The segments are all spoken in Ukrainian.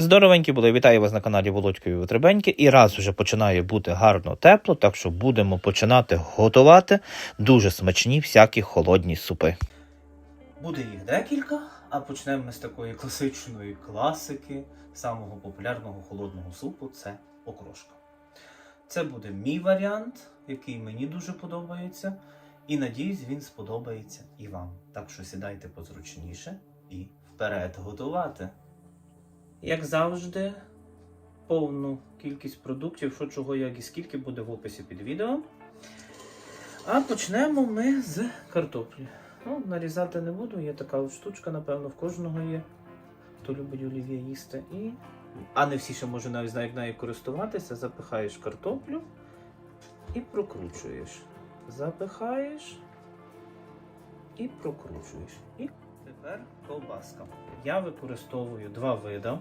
Здоровенькі були, вітаю вас на каналі Володькові Витребеньки. І раз вже починає бути гарно тепло, так що будемо починати готувати дуже смачні всякі холодні супи. Буде їх декілька, а почнемо ми з такої класичної класики, самого популярного холодного супу це окрошка. Це буде мій варіант, який мені дуже подобається, і надіюсь, він сподобається і вам. Так що сідайте позручніше і вперед готувати. Як завжди, повну кількість продуктів, що чого, як і скільки буде в описі під відео. А почнемо ми з картоплі. Ну, нарізати не буду, є така от штучка, напевно, в кожного є. Хто любить олів'є їсти. І... А не всі ще може навіть знають, нею користуватися. Запихаєш картоплю і прокручуєш. Запихаєш і прокручуєш. І тепер ковбаска. Я використовую два види.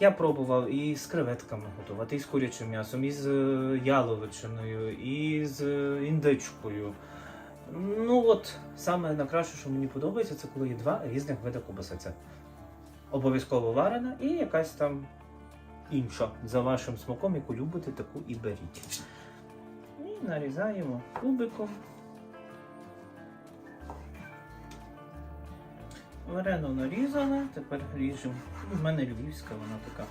Я пробував і з креветками готувати, і з курячим м'ясом, і з е, яловичиною, і з е, індичкою. Ну от, саме найкраще, що мені подобається, це коли є два різних види ковбаси. Це обов'язково варена і якась там інша за вашим смаком, яку любите, таку і беріть. І нарізаємо кубиком. Варено нарізане, тепер ріжемо. У мене львівська, вона така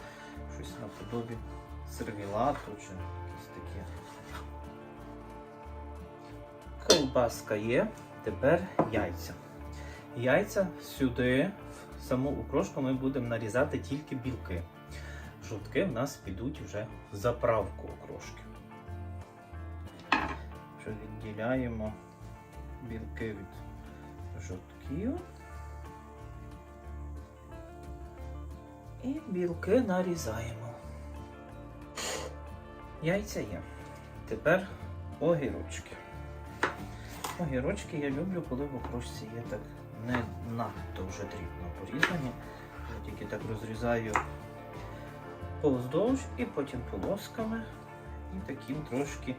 щось наподобі сервілату чи якісь такі. Колбаска є, тепер яйця. Яйця сюди, в саму окрошку, ми будемо нарізати тільки білки. Жовтки в нас підуть вже в заправку окрошки. Що відділяємо білки від жовтків. І білки нарізаємо. Яйця є. Тепер огірочки. Огірочки я люблю, коли в окрошці є так не надто вже дрібно порізані. Я тільки так розрізаю повздовж і потім полосками і таким трошки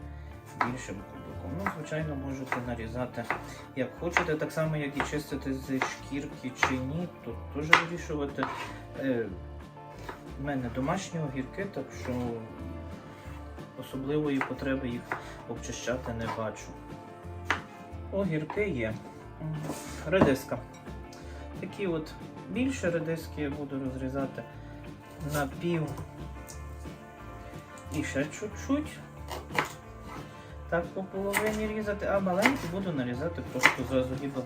більшим кубиком. Ну, звичайно, можете нарізати як хочете, так само, як і чистити з шкірки чи ні, тут теж вирішувати. У мене домашні огірки, так що особливої потреби їх обчищати не бачу. Огірки є. Редиска. Такі от більше редиски я буду розрізати на пів і ще чуть-чуть. Так по половині різати, а маленькі буду нарізати просто зразу либо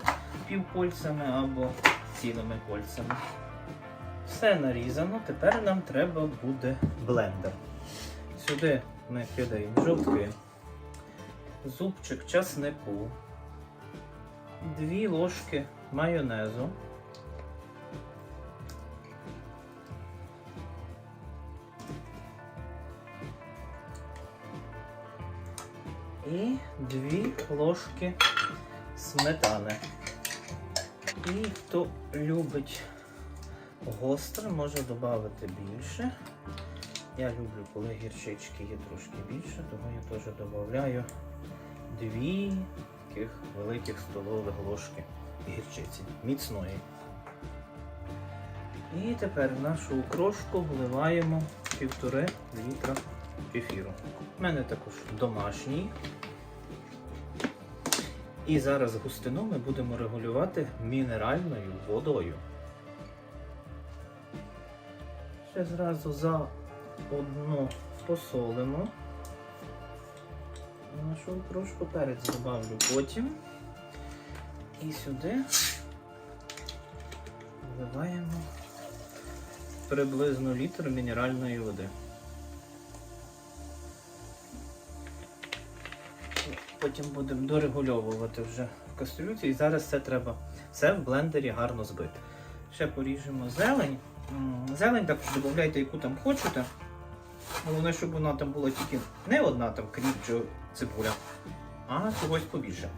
півкольцями або цілими кольцями. Все нарізано, тепер нам треба буде блендер. Сюди ми кидаємо жовтки, зубчик часнику, дві ложки майонезу. І дві ложки сметани. І хто любить гостре, може додати більше. Я люблю, коли гірчички є трошки більше, тому я теж додаю дві таких великих столових ложки гірчиці міцної. І тепер в нашу окрошку вливаємо півтори літра кефіру. У мене також домашній. І зараз густину ми будемо регулювати мінеральною водою. Ще зразу за одну посолимо. Нашу окрошку перець добавлю потім. І сюди вливаємо приблизно літр мінеральної води. Потім будемо дорегульовувати вже в кастрюльці. І зараз це треба все в блендері гарно збити. Ще поріжемо зелень. Зелень також додавайте, яку там хочете. Головне, щоб вона там була тільки не одна там кріп чи цибуля, а чогось побільше.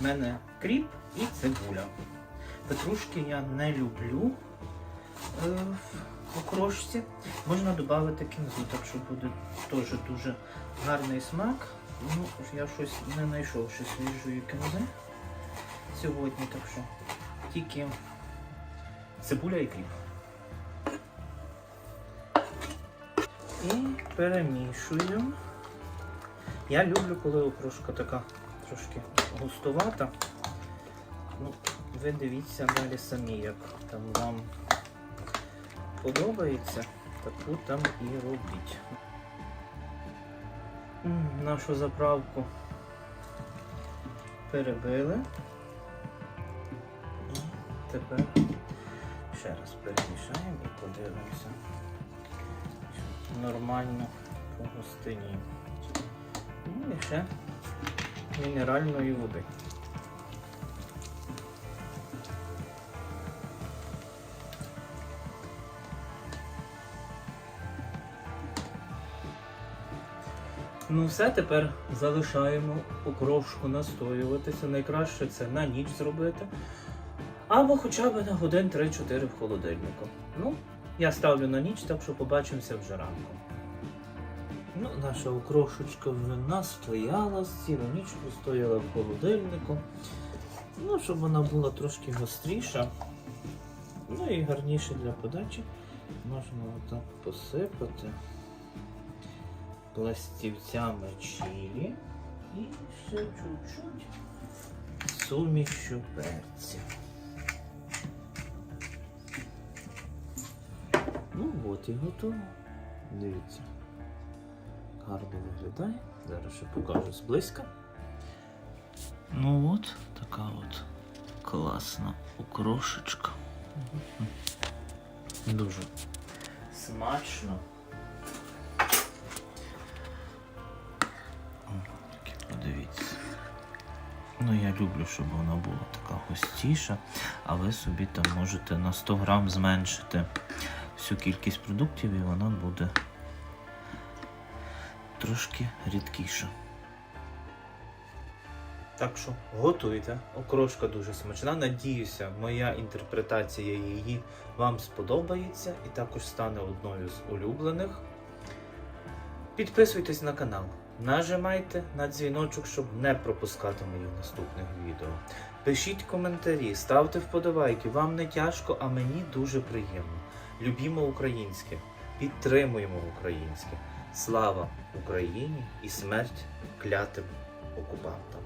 У мене кріп і цибуля. Петрушки я не люблю е, в окрошці. Можна додати кінзу, так що буде теж дуже гарний смак. Ну, я щось не знайшов ще свіжої кінзи сьогодні, так що тільки цибуля і кріп. І перемішую. Я люблю, коли окрошка така трошки густувата. Ну, ви дивіться далі самі, як там вам подобається, таку там і робіть. Нашу заправку перебили. Тепер ще раз перемішаємо і подивимося. Нормально по густині. Ну і ще мінеральної води. Ну все, тепер залишаємо окрошку настоюватися. Найкраще це на ніч зробити. Або хоча б на годин 3-4 в холодильнику. Ну, я ставлю на ніч, так що побачимося вже ранком. Ну, наша окрошечка вже настояла, цілу ніч простояла в холодильнику. Ну, щоб вона була трошки гостріша. Ну і гарніше для подачі. Можна отак посипати пластівцями чилі і ще чуть-чуть сумішю перців. От і готово. Дивіться. Гарно виглядає. Зараз ще покажу зблизька. Ну от, така от класна окрошечка. Дуже смачно. Ну, я люблю, щоб вона була така густіша, а ви собі там можете на 100 грам зменшити всю кількість продуктів і вона буде трошки рідкіша. Так що готуйте. Окрошка дуже смачна. Надіюся, моя інтерпретація її вам сподобається і також стане одною з улюблених. Підписуйтесь на канал, нажимайте на дзвіночок, щоб не пропускати моїх наступних відео. Пишіть коментарі, ставте вподобайки. Вам не тяжко, а мені дуже приємно. Любімо українське, підтримуємо українське. Слава Україні і смерть клятим окупантам.